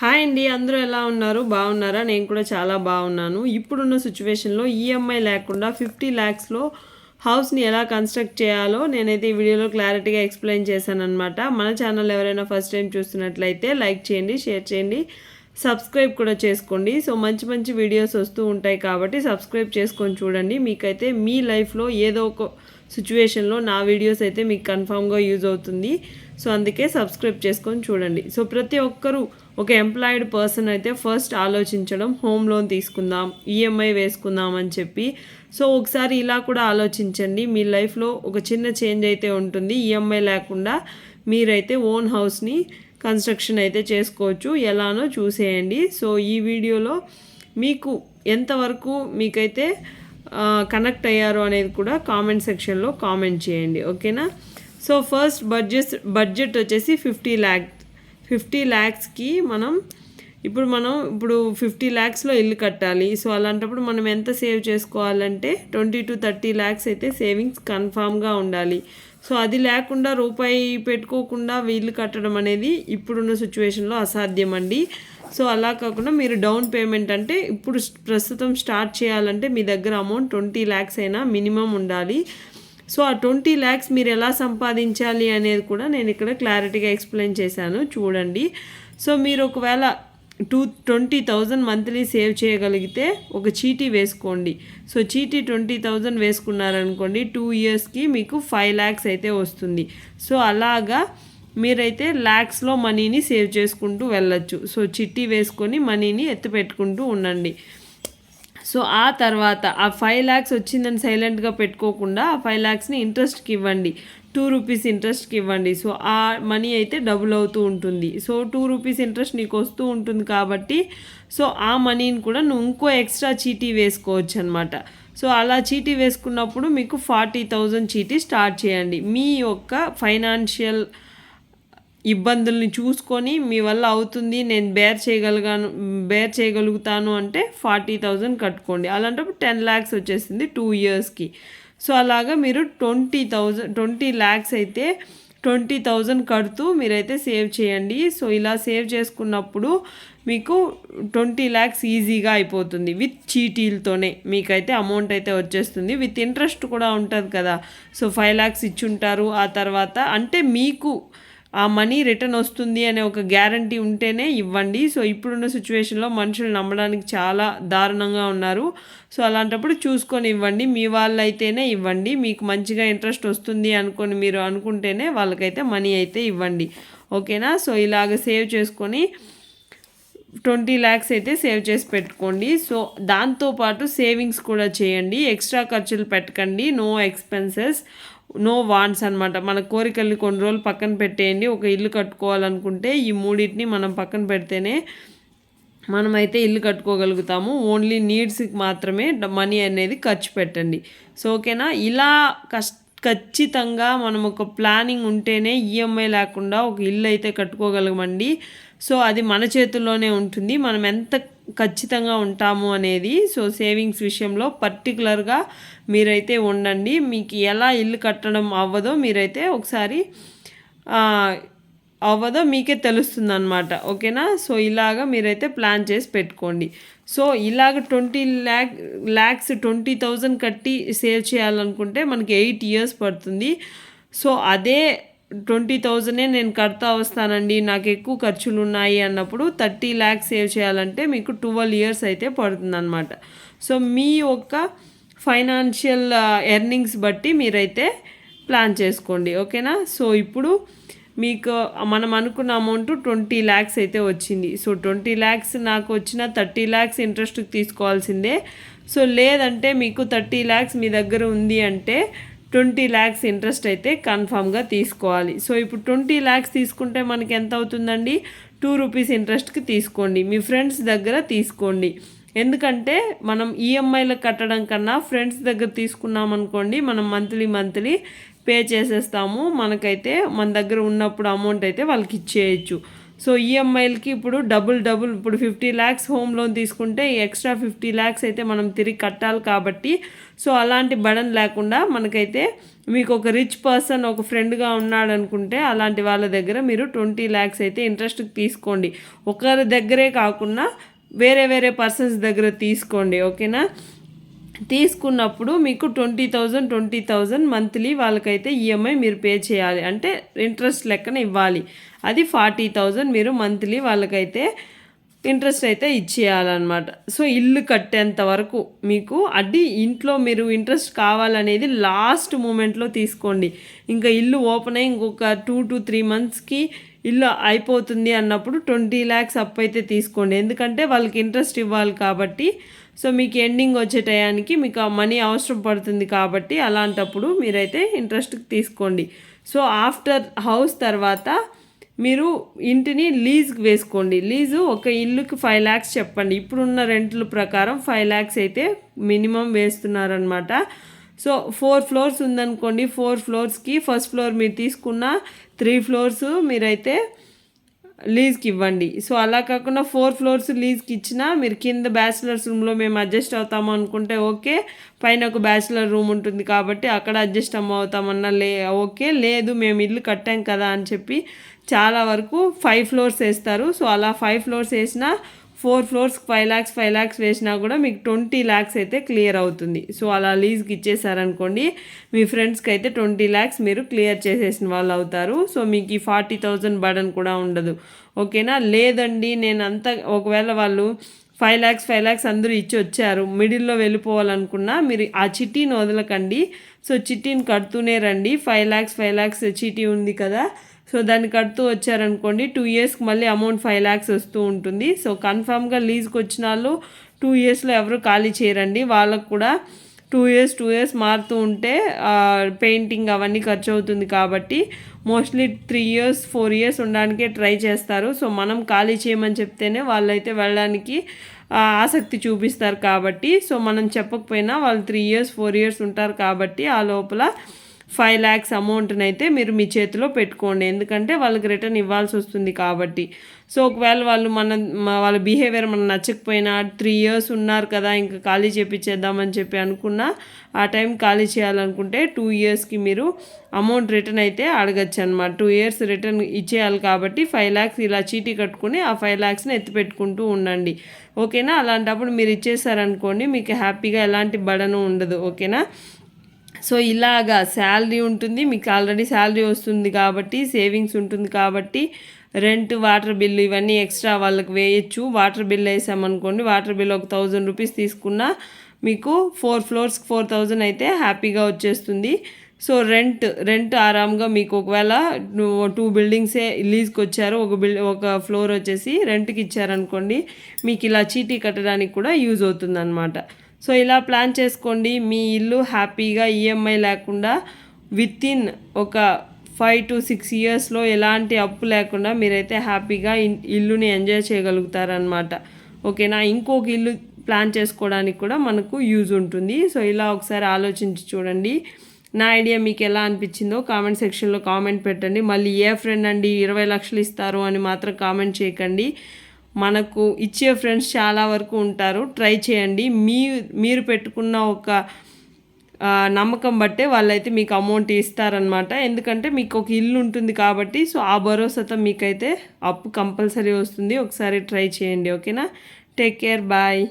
Hi అండి అందరూ ఎలా ఉన్నారు? బాగున్నారా? నేను కూడా చాలా బాగున్నాను. ఇప్పుడున్న సిచ్యువేషన్లో ఈఎంఐ లేకుండా ఫిఫ్టీ ల్యాక్స్లో హౌస్ని ఎలా కన్స్ట్రక్ట్ చేయాలో నేనైతే ఈ వీడియోలో క్లారిటీగా ఎక్స్ప్లెయిన్ చేశాను అనమాట మన ఛానల్ ఎవరైనా ఫస్ట్ టైం చూస్తున్నట్లయితే లైక్ చేయండి షేర్ చేయండి సబ్స్క్రైబ్ కూడా చేసుకోండి. సో మంచి మంచి వీడియోస్ వస్తూ ఉంటాయి కాబట్టి సబ్స్క్రైబ్ చేసుకొని చూడండి. మీకైతే మీ లైఫ్లో ఏదో ఒక సిచ్యువేషన్లో నా వీడియోస్ అయితే మీకు కన్ఫామ్గా యూజ్ అవుతుంది. సో అందుకే సబ్స్క్రైబ్ చేసుకొని చూడండి. సో ప్రతి ఒక్కరూ ఒక ఎంప్లాయిడ్ పర్సన్ అయితే ఫస్ట్ ఆలోచించడం హోమ్ లోన్ తీసుకుందాం ఈఎంఐ వేసుకుందాం అని చెప్పి సో ఒకసారి ఇలా కూడా ఆలోచించండి. మీ లైఫ్లో ఒక చిన్న చేంజ్ అయితే ఉంటుంది. ఈఎంఐ లేకుండా మీరైతే ఓన్ హౌస్ని కన్స్ట్రక్షన్ అయితే చేసుకోవచ్చు. ఎలానో చూసేయండి. సో ఈ వీడియోలో మీకు ఎంతవరకు మీకైతే కనెక్ట్ అయ్యారో అనేది కూడా కామెంట్ సెక్షన్లో కామెంట్ చేయండి. ఓకేనా? సో ఫస్ట్ బడ్జెట్ బడ్జెట్ వచ్చేసి ఫిఫ్టీ ల్యాక్ ఫిఫ్టీ ల్యాక్స్కి మనం ఇప్పుడు మనం ఇప్పుడు ఫిఫ్టీ ల్యాక్స్లో ఇల్లు కట్టాలి. సో అలాంటప్పుడు మనం ఎంత సేవ్ చేసుకోవాలంటే ట్వంటీ టు థర్టీ ల్యాక్స్ అయితే సేవింగ్స్ కన్ఫామ్గా ఉండాలి. సో అది లేకుండా రూపాయి పెట్టుకోకుండా వీళ్ళు కట్టడం అనేది ఇప్పుడున్న సిచ్యువేషన్లో అసాధ్యం అండి సో అలా కాకుండా మీరు డౌన్ పేమెంట్ అంటే ఇప్పుడు ప్రస్తుతం స్టార్ట్ చేయాలంటే మీ దగ్గర అమౌంట్ ట్వంటీ ల్యాక్స్ అయినా మినిమం ఉండాలి. సో ఆ ట్వంటీ ల్యాక్స్ మీరు ఎలా సంపాదించాలి అనేది కూడా నేను ఇక్కడ క్లారిటీగా ఎక్స్ప్లెయిన్ చేశాను. చూడండి. సో మీరు ఒకవేళ two twenty thousand monthly save చేయగలిగితే ఒక చీటీ వేసుకోండి. సో చీటీ ట్వంటీ థౌజండ్ వేసుకున్నారనుకోండి టూ ఇయర్స్కి మీకు ఫైవ్ ల్యాక్స్ అయితే వస్తుంది. సో అలాగా మీరైతే ల్యాక్స్లో మనీని సేవ్ చేసుకుంటూ వెళ్ళొచ్చు. సో చిట్టి వేసుకొని మనీని ఎత్తిపెట్టుకుంటూ ఉండండి. సో ఆ తర్వాత ఆ ఫైవ్ ల్యాక్స్ వచ్చిందని సైలెంట్గా పెట్టుకోకుండా ఆ ఫైవ్ ల్యాక్స్ని ఇంట్రెస్ట్కి ఇవ్వండి. టూ రూపీస్ ఇంట్రెస్ట్కి ఇవ్వండి. సో ఆ మనీ అయితే డబుల్ అవుతూ ఉంటుంది. సో టూ రూపీస్ ఇంట్రెస్ట్ నీకు వస్తూ ఉంటుంది కాబట్టి సో ఆ మనీని కూడా నువ్వు ఇంకో ఎక్స్ట్రా చీటీ వేసుకోవచ్చు అనమాట సో అలా చీటీ వేసుకున్నప్పుడు మీకు ఫార్టీ థౌజండ్ చీటీ స్టార్ట్ చేయండి. మీ యొక్క ఫైనాన్షియల్ ఇబ్బందుల్ని చూసుకొని మీ వల్ల అవుతుంది నేను బేర్ చేయగలిగాను బేర్ చేయగలుగుతాను అంటే ఫార్టీ థౌజండ్ కట్టుకోండి. అలాంటప్పుడు టెన్ ల్యాక్స్ వచ్చేసింది టూ ఇయర్స్కి. సో అలాగా మీరు ట్వంటీ థౌజండ్ ట్వంటీ ల్యాక్స్ అయితే ట్వంటీ థౌజండ్ కడుతూ మీరైతే సేవ్ చేయండి. సో ఇలా సేవ్ చేసుకున్నప్పుడు మీకు ట్వంటీ ల్యాక్స్ ఈజీగా అయిపోతుంది విత్ చీటీలతోనే. మీకైతే అమౌంట్ అయితే వచ్చేస్తుంది. విత్ ఇంట్రెస్ట్ కూడా ఉంటుంది కదా. సో ఫైవ్ ల్యాక్స్ ఇచ్చుంటారు. ఆ తర్వాత అంటే మీకు ఆ మనీ రిటర్న్ వస్తుంది అనే ఒక గ్యారంటీ ఉంటేనే ఇవ్వండి. సో ఇప్పుడున్న సిచ్యువేషన్లో మనుషులు నమ్మడానికి చాలా దారుణంగా ఉన్నారు. సో అలాంటప్పుడు చూసుకొని ఇవ్వండి. మీ వాళ్ళైతేనే ఇవ్వండి. మీకు మంచిగా ఇంట్రెస్ట్ వస్తుంది అనుకొని మీరు అనుకుంటేనే వాళ్ళకైతే మనీ అయితే ఇవ్వండి. ఓకేనా? సో ఇలాగ సేవ్ చేసుకొని ట్వంటీ ల్యాక్స్ అయితే సేవ్ చేసి పెట్టుకోండి. సో దాంతోపాటు సేవింగ్స్ కూడా చేయండి. ఎక్స్ట్రా ఖర్చులు పెట్టకండి. No expenses. నో వాన్స్ అనమాట మన కోరికల్ని కొన్ని రోజులు పక్కన పెట్టేయండి ఒక ఇల్లు కట్టుకోవాలనుకుంటే ఈ మూడింటిని మనం పక్కన పెడితేనే మనమైతే ఇల్లు కట్టుకోగలుగుతాము. ఓన్లీ నీడ్స్కి మాత్రమే మనీ అనేది ఖర్చు పెట్టండి. సో ఓకేనా? ఇలా కష్ట ఖచ్చితంగా మనం ఒక ప్లానింగ్ ఉంటేనే ఈఎంఐ లేకుండా ఒక ఇల్లు అయితే కట్టుకోగలమండి. సో అది మన చేతుల్లోనే ఉంటుంది. మనం ఎంత ఖచ్చితంగా ఉంటాము అనేది సో సేవింగ్స్ విషయంలో పర్టికులర్గా మీరైతే ఉండండి. మీకు ఎలా ఇల్లు కట్టడం అవ్వదో మీరైతే ఒకసారి అవ్వదో మీకే తెలుస్తుంది అనమాట ఓకేనా? సో ఇలాగ మీరైతే ప్లాన్ చేసి పెట్టుకోండి. సో ఇలాగ twenty lakh lakhs twenty thousand కట్టి సేవ్ చేయాలనుకుంటే మనకి ఎయిట్ ఇయర్స్ పడుతుంది. సో అదే ట్వంటీ థౌజండే నేను కడతా వస్తానండి నాకు ఎక్కువ ఖర్చులు ఉన్నాయి అన్నప్పుడు థర్టీ ల్యాక్స్ సేవ్ చేయాలంటే మీకు ట్వెల్వ్ ఇయర్స్ అయితే పడుతుందన్నమాట. సో మీ యొక్క ఫైనాన్షియల్ ఎర్నింగ్స్ బట్టి మీరైతే ప్లాన్ చేసుకోండి ఓకేనా? సో ఇప్పుడు మీకు మనం అనుకున్న అమౌంట్ ట్వంటీ ల్యాక్స్ అయితే వచ్చింది. సో ట్వంటీ ల్యాక్స్ నాకు వచ్చిన థర్టీ ల్యాక్స్ ఇంట్రెస్ట్కి తీసుకోవాల్సిందే. సో లేదంటే మీకు థర్టీ ల్యాక్స్ మీ దగ్గర ఉంది అంటే ట్వంటీ ల్యాక్స్ ఇంట్రెస్ట్ అయితే కన్ఫామ్గా తీసుకోవాలి. సో ఇప్పుడు ట్వంటీ ల్యాక్స్ తీసుకుంటే మనకి ఎంత అవుతుందండి? టూ రూపీస్ ఇంట్రెస్ట్కి తీసుకోండి. మీ ఫ్రెండ్స్ దగ్గర తీసుకోండి. ఎందుకంటే మనం ఈఎంఐలో కట్టడం కన్నా ఫ్రెండ్స్ దగ్గర తీసుకున్నాం అనుకోండి మనం మంత్లీ మంత్లీ పే చేసేస్తాము. మనకైతే మన దగ్గర ఉన్నప్పుడు అమౌంట్ అయితే వాళ్ళకి ఇచ్చేయచ్చు. సో ఈఎంఐలకి ఇప్పుడు డబుల్ డబుల్ ఇప్పుడు ఫిఫ్టీ ల్యాక్స్ హోమ్ లోన్ తీసుకుంటే ఎక్స్ట్రా ఫిఫ్టీ ల్యాక్స్ అయితే మనం తిరిగి కట్టాలి కాబట్టి. సో అలాంటి బడన్ లేకుండా మనకైతే మీకు ఒక రిచ్ పర్సన్ ఒక ఫ్రెండ్గా ఉన్నాడు అనుకుంటే అలాంటి వాళ్ళ దగ్గర మీరు ట్వంటీ ల్యాక్స్ అయితే ఇంట్రెస్ట్కి తీసుకోండి. ఒకరి దగ్గరే కాకుండా వేరే వేరే పర్సన్స్ దగ్గర తీసుకోండి ఓకేనా? తీసుకున్నప్పుడు మీకు twenty thousand twenty thousand monthly వాళ్ళకైతే ఈఎంఐ మీరు పే చేయాలి. అంటే ఇంట్రెస్ట్ లెక్కన ఇవ్వాలి. అది ఫార్టీ థౌజండ్ మీరు మంత్లీ వాళ్ళకైతే ఇంట్రెస్ట్ అయితే ఇచ్చేయాలన్నమాట. సో ఇల్లు కట్టేంత వరకు మీకు అది ఇంట్లో మీరు ఇంట్రెస్ట్ కావాలనేది లాస్ట్ మూమెంట్లో తీసుకోండి. ఇంకా ఇల్లు ఓపెన్ అయ్యి ఇంకొక టూ టు త్రీ మంత్స్కి ఇల్లు అయిపోతుంది అన్నప్పుడు ట్వంటీ ల్యాక్స్ అప్ అయితే తీసుకోండి. ఎందుకంటే వాళ్ళకి ఇంట్రెస్ట్ ఇవ్వాలి కాబట్టి. సో మీకు ఎండింగ్ వచ్చే టయానికి మీకు ఆ మనీ అవసరం పడుతుంది కాబట్టి అలాంటప్పుడు మీరైతే ఇంట్రెస్ట్కి తీసుకోండి. సో ఆఫ్టర్ హౌస్ తర్వాత మీరు ఇంటిని లీజ్కి వేసుకోండి. లీజు ఒక ఇల్లుకి ఫైవ్ ల్యాక్స్ చెప్పండి. ఇప్పుడున్న రెంట్ల ప్రకారం ఫైవ్ ల్యాక్స్ అయితే మినిమం వేస్తున్నారనమాట సో ఫోర్ ఫ్లోర్స్ ఉందనుకోండి ఫోర్ ఫ్లోర్స్కి ఫస్ట్ ఫ్లోర్ మీరు తీసుకున్న త్రీ ఫ్లోర్స్ మీరైతే లీజ్కి ఇవ్వండి సో అలా కాకుండా ఫోర్ ఫ్లోర్స్ లీజ్కి ఇచ్చినా మీరు కింద బ్యాచిలర్స్ రూమ్లో మేము అడ్జస్ట్ అవుతాము అనుకుంటే ఓకే పైన ఒక బ్యాచిలర్ రూమ్ ఉంటుంది కాబట్టి అక్కడ అడ్జస్ట్ అమ్మ అవుతామన్నా లే ఓకే లేదు మేము ఇల్లు కట్టాం కదా అని చెప్పి చాలా వరకు ఫైవ్ ఫ్లోర్స్ వేస్తారు. సో అలా ఫైవ్ ఫ్లోర్స్ వేసినా four floors five lakhs five lakhs వేసినా కూడా మీకు ట్వంటీ ల్యాక్స్ అయితే క్లియర్ అవుతుంది. సో అలా లీజ్కి ఇచ్చేసారనుకోండి మీ ఫ్రెండ్స్కి అయితే ట్వంటీ ల్యాక్స్ మీరు క్లియర్ చేసేసిన వాళ్ళు అవుతారు. సో మీకు ఈ ఫార్టీ థౌజండ్ బర్డన్ కూడా ఉండదు. ఓకేనా? లేదండి నేను అంతా ఒకవేళ వాళ్ళు ఫైవ్ ల్యాక్స్ ఫైవ్ ల్యాక్స్ అందరూ ఇచ్చి వచ్చారు మిడిల్లో వెళ్ళిపోవాలనుకున్నా మీరు ఆ చిట్టీని వదలకండి. సో చిట్టీని కడుతూనే రండి. ఫైవ్ ల్యాక్స్ ఫైవ్ ల్యాక్స్ చిటీ ఉంది కదా సో దాన్ని కడుతూ వచ్చారనుకోండి టూ ఇయర్స్కి మళ్ళీ అమౌంట్ ఫైవ్ ల్యాక్స్ వస్తూ ఉంటుంది. సో కన్ఫామ్గా లీజ్కి వచ్చిన వాళ్ళు టూ ఇయర్స్లో ఎవరు ఖాళీ చేయరండి. వాళ్ళకు కూడా టూ ఇయర్స్ టూ ఇయర్స్ మారుతూ ఉంటే పెయింటింగ్ అవన్నీ ఖర్చు అవుతుంది కాబట్టి mostly three years four years ఉండడానికే ట్రై చేస్తారు. సో మనం ఖాళీ చేయమని చెప్తేనే వాళ్ళైతే వెళ్ళడానికి ఆసక్తి చూపిస్తారు కాబట్టి. సో మనం చెప్పకపోయినా వాళ్ళు త్రీ ఇయర్స్ ఫోర్ ఇయర్స్ ఉంటారు కాబట్టి ఆ లోపల ఫైవ్ ల్యాక్స్ అమౌంట్ని అయితే మీరు మీ చేతిలో పెట్టుకోండి. ఎందుకంటే వాళ్ళకి రిటర్న్ ఇవ్వాల్సి వస్తుంది కాబట్టి. సో ఒకవేళ వాళ్ళు మన వాళ్ళ బిహేవియర్ మనం నచ్చకపోయినా త్రీ ఇయర్స్ ఉన్నారు కదా ఇంకా ఖాళీ చేపించేద్దామని చెప్పి అనుకున్నా ఆ టైం ఖాళీ చేయాలనుకుంటే టూ ఇయర్స్కి మీరు అమౌంట్ రిటర్న్ అయితే అడగచ్చు అనమాట టూ ఇయర్స్ రిటర్న్ ఇచ్చేయాలి కాబట్టి ఫైవ్ ల్యాక్స్ ఇలా చీటీ కట్టుకుని ఆ ఫైవ్ ల్యాక్స్ని ఎత్తిపెట్టుకుంటూ ఉండండి. ఓకేనా? అలాంటప్పుడు మీరు ఇచ్చేసారనుకోండి మీకు హ్యాపీగా ఎలాంటి బడను ఉండదు. ఓకేనా? సో ఇలాగా శాలరీ ఉంటుంది మీకు ఆల్రెడీ శాలరీ వస్తుంది కాబట్టి సేవింగ్స్ ఉంటుంది కాబట్టి రెంట్ వాటర్ బిల్లు ఇవన్నీ ఎక్స్ట్రా వాళ్ళకి వేయచ్చు. వాటర్ బిల్ వేసామనుకోండి వాటర్ బిల్ ఒక థౌజండ్ రూపీస్ తీసుకున్నా మీకు ఫోర్ ఫ్లోర్స్కి ఫోర్ థౌజండ్ అయితే హ్యాపీగా వచ్చేస్తుంది. సో రెంట్ రెంట్ ఆరామ్గా మీకు ఒకవేళ టూ బిల్డింగ్సే లీజ్కి వచ్చారు ఒక బిల్ ఒక ఫ్లోర్ వచ్చేసి రెంట్కి ఇచ్చారనుకోండి మీకు ఇలా చీటీ కట్టడానికి కూడా యూజ్ అవుతుంది అనమాట సో ఇలా ప్లాన్ చేసుకోండి. మీ ఇల్లు హ్యాపీగా ఈఎంఐ లేకుండా విత్ ఇన్ ఒక ఫైవ్ టు సిక్స్ ఇయర్స్లో ఎలాంటి అప్పు లేకుండా మీరైతే హ్యాపీగా ఇల్లుని ఎంజాయ్ చేయగలుగుతారనమాట ఓకేనా? ఇంకొక ఇల్లు ప్లాన్ చేసుకోవడానికి కూడా మనకు యూజ్ ఉంటుంది. సో ఇలా ఒకసారి ఆలోచించి చూడండి. నా ఐడియా మీకు ఎలా అనిపించిందో కామెంట్ సెక్షన్లో కామెంట్ పెట్టండి. మళ్ళీ ఏ ఫ్రెండ్ అండి? ఇరవై లక్షలు ఇస్తారు అని మాత్రం కామెంట్ చేయకండి. మనకు ఇచ్చే ఫ్రెండ్స్ చాలా వరకు ఉంటారు. ట్రై చేయండి. మీ మీరు పెట్టుకున్న ఒక నమ్మకం బట్టే వాళ్ళైతే మీకు అమౌంట్ ఇస్తారనమాట ఎందుకంటే మీకు ఒక ఇల్లు ఉంటుంది కాబట్టి సో ఆ భరోసాతో మీకైతే అప్పు కంపల్సరీ వస్తుంది. ఒకసారి ట్రై చేయండి. ఓకేనా టేక్ కేర్ బాయ్